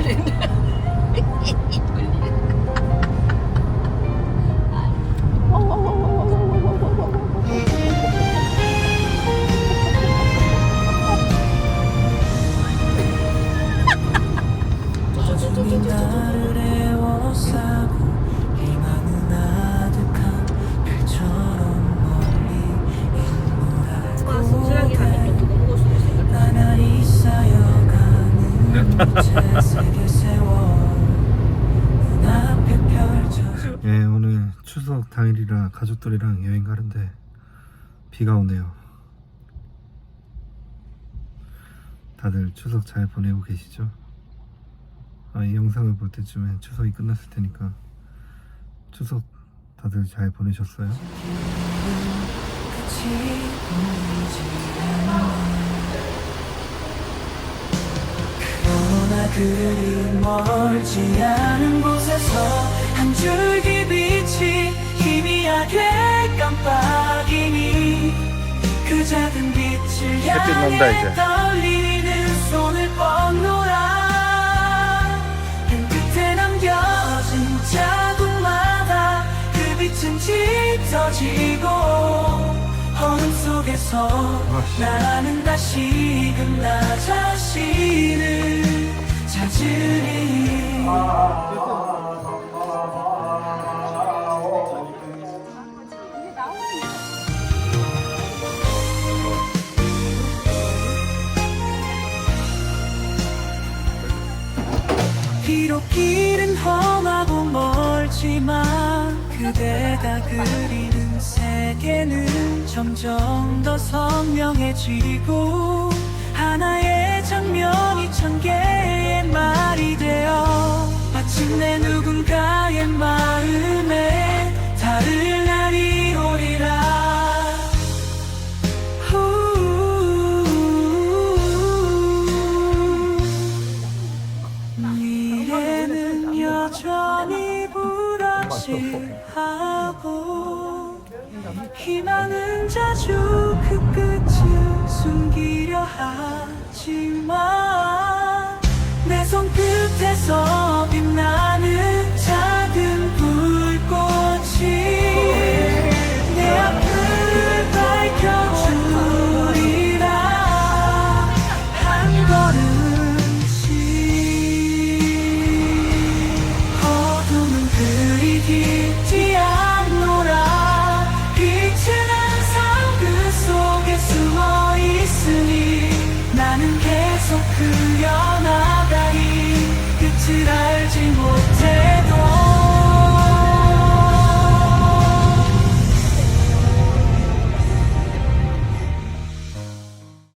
나 예, 오늘 추석 당일이라 가족들이랑 여행 가는데 비가 오네요. 다들 추석 잘 보내고 계시죠? 아, 이 영상을 볼 때쯤에 추석이 끝났을 테니까 추석 다들 잘 보내셨어요? 그리 멀지 않은 곳에서 한 줄기 빛이 희미하게 깜빡이니 그 작은 빛을 향해. 떨리는 손을 뻗노라 한 끝에 남겨진 자국마다 그 빛은 짙어지고 어둠 속에서 나는 다시금 나 자신을 찾으리 비록 길은 험하고 멀지만 그대가 그리는 세계는 점점 더 선명해지고 하나의 장면이 천 개의 말이 되어 마침내 누군가의 마음에 다른 날이 오리라. 후. 미래는 여전히 불확실하고 희망은 자주 숨기려 하지만 내 손끝에서 빛나